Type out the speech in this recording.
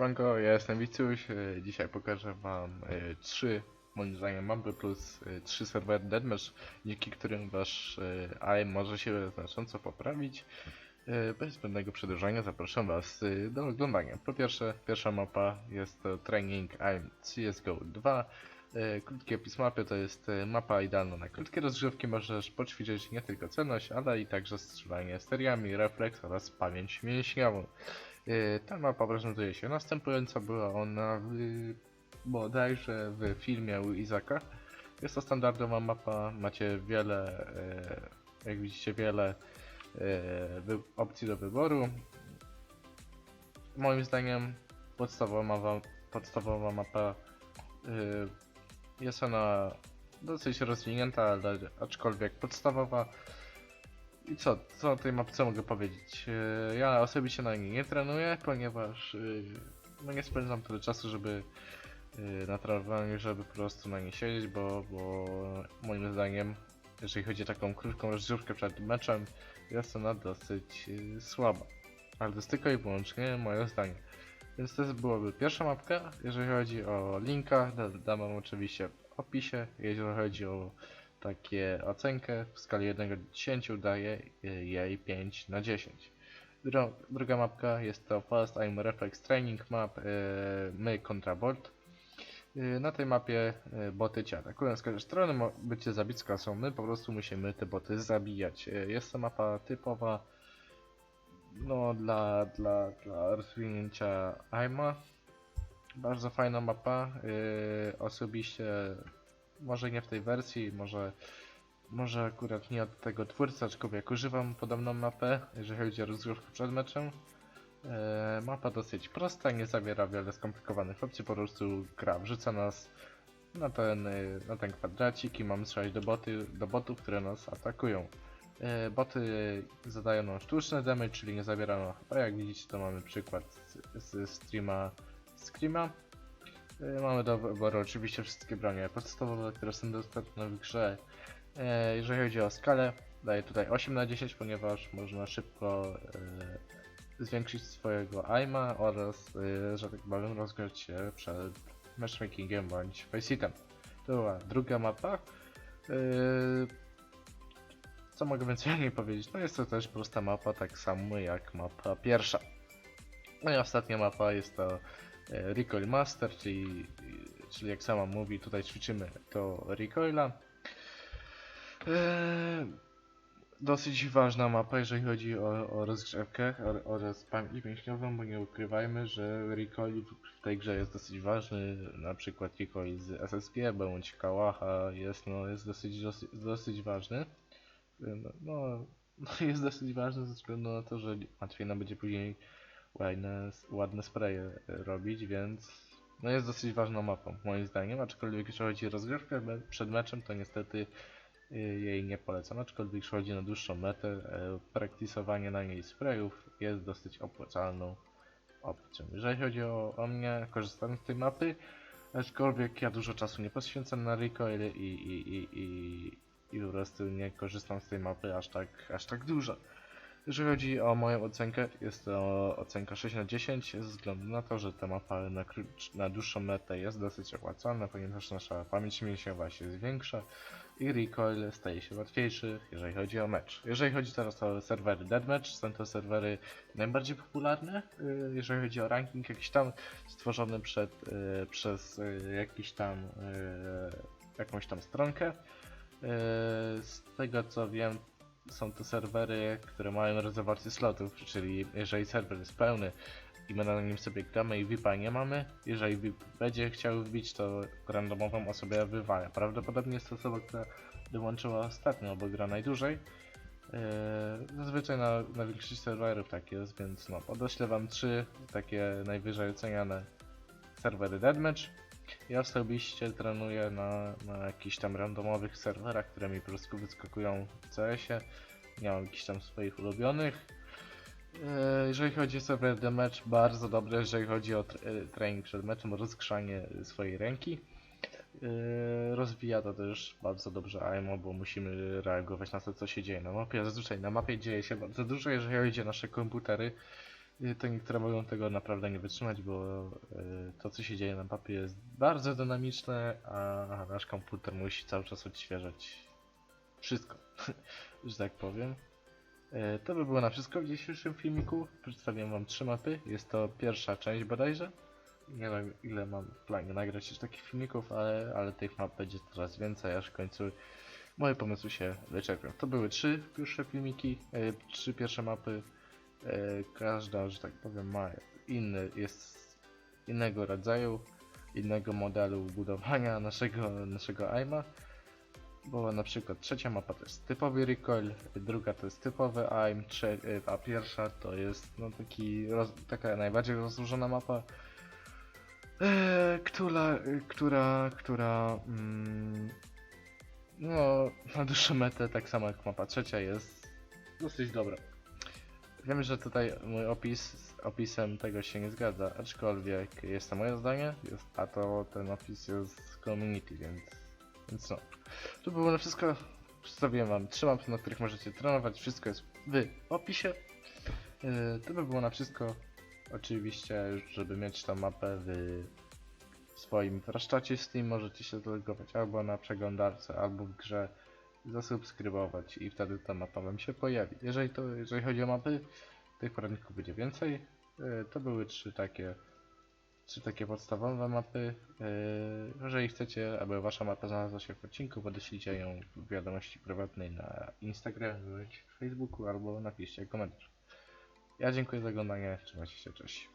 Siemanko, ja jestem Wicuś. e, Dzisiaj pokażę wam e, trzy, moim zdaniem, mapy plus e, trzy serwery Deadmatch, dzięki którym wasz AM może się znacząco poprawić. Bez zbędnego przedłużania zapraszam was do oglądania. Po pierwsze, pierwsza mapa jest to Training AM CSGO 2. E, Krótki opis mapy to jest mapa idealna na krótkie rozgrzewki. Możesz poćwiczyć nie tylko celność, ale i także strzelanie seriami, refleks oraz pamięć mięśniową. Y, Ta mapa prezentuje się następująco. Była ona w, bodajże w filmie u Izaka. Jest to standardowa mapa, macie wiele, e, jak widzicie, wiele e, opcji do wyboru. Moim zdaniem podstawowa mapa, podstawowa mapa jest ona dosyć rozwinięta, ale aczkolwiek podstawowa. I co, co o tej mapce mogę powiedzieć? Yy, Ja osobiście na niej nie trenuję, ponieważ yy, no nie spędzam tyle czasu, żeby yy, na trenowaniu, żeby po prostu na niej siedzieć, bo, bo moim zdaniem, jeżeli chodzi o taką krótką rozgrzewkę przed meczem, jest ona dosyć słaba. Ale to jest tylko i wyłącznie moje zdanie. Więc to byłaby pierwsza mapka. Jeżeli chodzi o linka, da- dam wam oczywiście w opisie. Jeżeli chodzi o takie ocenkę w skali 1 do 10 daję y, jej 5 na 10. Dro druga mapka jest to Fast Aim Reflex Training Map y, my kontra bot. Y, Na tej mapie y, boty cię atakują z każdej strony, mo- bycie zabicka są my, po prostu musimy te boty zabijać. Y, Jest to mapa typowa no dla, dla, dla rozwinięcia aima. Bardzo fajna mapa. y, Osobiście może nie w tej wersji, może, może akurat nie od tego twórcy, aczkolwiek używam podobną mapę, jeżeli chodzi o rozgrywkę przed meczem. E, mapa dosyć prosta, nie zawiera wiele skomplikowanych opcji, po prostu gra wrzuca nas na ten, e, na ten kwadracik i mamy strzelać do, boty, do botów, które nas atakują. E, boty zadają nam sztuczny damage, czyli nie zabierają HP, jak widzicie to mamy przykład z, z streama Screama. E, Mamy do wyboru oczywiście wszystkie bronie podstawowe, które są dostępne w grze. E, Jeżeli chodzi o skalę, daję tutaj 8 na 10, ponieważ można szybko e, zwiększyć swojego aima oraz, że tak powiem, rozgrzać się przed matchmakingiem bądź faceitem. To była druga mapa. Co mogę więcej o niej powiedzieć? No jest to też prosta mapa, tak samo jak mapa pierwsza. No i ostatnia mapa jest to Recoil Master, czyli, czyli jak sama mówi, tutaj ćwiczymy to recoila. E, dosyć ważna mapa, jeżeli chodzi o, o rozgrzewkę or- oraz pamięć mięśniową, bo nie ukrywajmy, że recoil w- tej grze jest dosyć ważny, na przykład recoil z SSG bądź Kałacha jest, no, jest dosyć, dosyć, dosyć ważny. E, no, no jest dosyć ważny ze względu na to, że łatwiej nam będzie później ładne, ładne spraye e, robić, więc no jest dosyć ważną mapą moim zdaniem, aczkolwiek jeśli chodzi o rozgrywkę przed meczem, to niestety y, jej nie polecam, aczkolwiek jeśli chodzi na dłuższą metę, e, praktysowanie na niej sprayów jest dosyć opłacalną opcją. Jeżeli chodzi o, o mnie, korzystam z tej mapy, aczkolwiek ja dużo czasu nie poświęcam na recoil i, i, i, i, i po prostu nie korzystam z tej mapy aż tak, aż tak dużo. Jeżeli chodzi o moją ocenkę, jest to ocenka 6 na 10 ze względu na to, że ta mapa na, na dłuższą metę jest dosyć opłacalna, ponieważ nasza pamięć mięśniowa się zwiększa i recoil staje się łatwiejszy, jeżeli chodzi o mecz. Jeżeli chodzi teraz o serwery Deathmatch, są to serwery najbardziej popularne, y, jeżeli chodzi o ranking jakiś tam stworzony przed, y, przez y, jakiś tam jakąś tam stronkę. Z tego co wiem, są to serwery, które mają rezerwację slotów, czyli jeżeli serwer jest pełny i my na nim sobie gramy i VIPa nie mamy, jeżeli VIP będzie chciał wbić, to randomową osobę wywala. Prawdopodobnie jest to osoba, która dołączyła ostatnio, bo gra najdłużej. Yy, Zazwyczaj na, na większości serwerów tak jest, więc no, podeślę wam trzy takie najwyżej oceniane serwery Deadmatch. Ja osobiście trenuję na, na jakichś tam randomowych serwerach, które mi po prostu wyskakują w CS-ie. Nie mam jakichś tam swoich ulubionych. E, Jeżeli chodzi o serwer The Match, bardzo dobre, jeżeli chodzi o tr- trening przed meczem, rozgrzanie swojej ręki. E, Rozwija to też bardzo dobrze AMO, bo musimy reagować na to, co się dzieje na mapie. Zazwyczaj na mapie dzieje się bardzo dużo, jeżeli chodzi o nasze komputery. To niektóre mogą tego naprawdę nie wytrzymać, bo y, to co się dzieje na mapie jest bardzo dynamiczne, a nasz komputer musi cały czas odświeżać wszystko, że tak powiem. Y, To by było na wszystko w dzisiejszym filmiku. Przedstawiam wam trzy mapy. Jest to pierwsza część bodajże. Nie wiem ile mam w planie nagrać jeszcze takich filmików, ale, ale tych map będzie coraz więcej, aż w końcu moje pomysły się wyczerpią. To były trzy pierwsze filmiki, e, trzy pierwsze mapy. E, każda, że tak powiem, ma inny, jest innego rodzaju, innego modelu budowania naszego, naszego aima. Bo na przykład trzecia mapa to jest typowy recoil, druga to jest typowy aim, e, a pierwsza to jest no taki taka najbardziej rozłożona mapa, e, która, która, która mm, no na dłuższą metę tak samo jak mapa trzecia jest dosyć dobra. Wiem, że tutaj mój opis z opisem tego się nie zgadza, aczkolwiek jest to moje zdanie, jest, a to ten opis jest z community, więc, więc no. To było na wszystko. Przedstawiłem wam trzy mapy, na których możecie trenować, wszystko jest w opisie. Yy, to by było na wszystko. Oczywiście, żeby mieć tą mapę w swoim warsztacie Steam, możecie się zalogować albo na przeglądarce, albo w grze zasubskrybować i wtedy ta mapa wam się pojawi. Jeżeli to, jeżeli chodzi o mapy, tych poradników będzie więcej. Yy, To były trzy takie trzy takie podstawowe mapy. Yy, Jeżeli chcecie, aby wasza mapa znalazła się w odcinku, podeślijcie ją w wiadomości prywatnej na Instagramie Facebooku albo napiszcie komentarz. Ja dziękuję za oglądanie, trzymajcie się, cześć.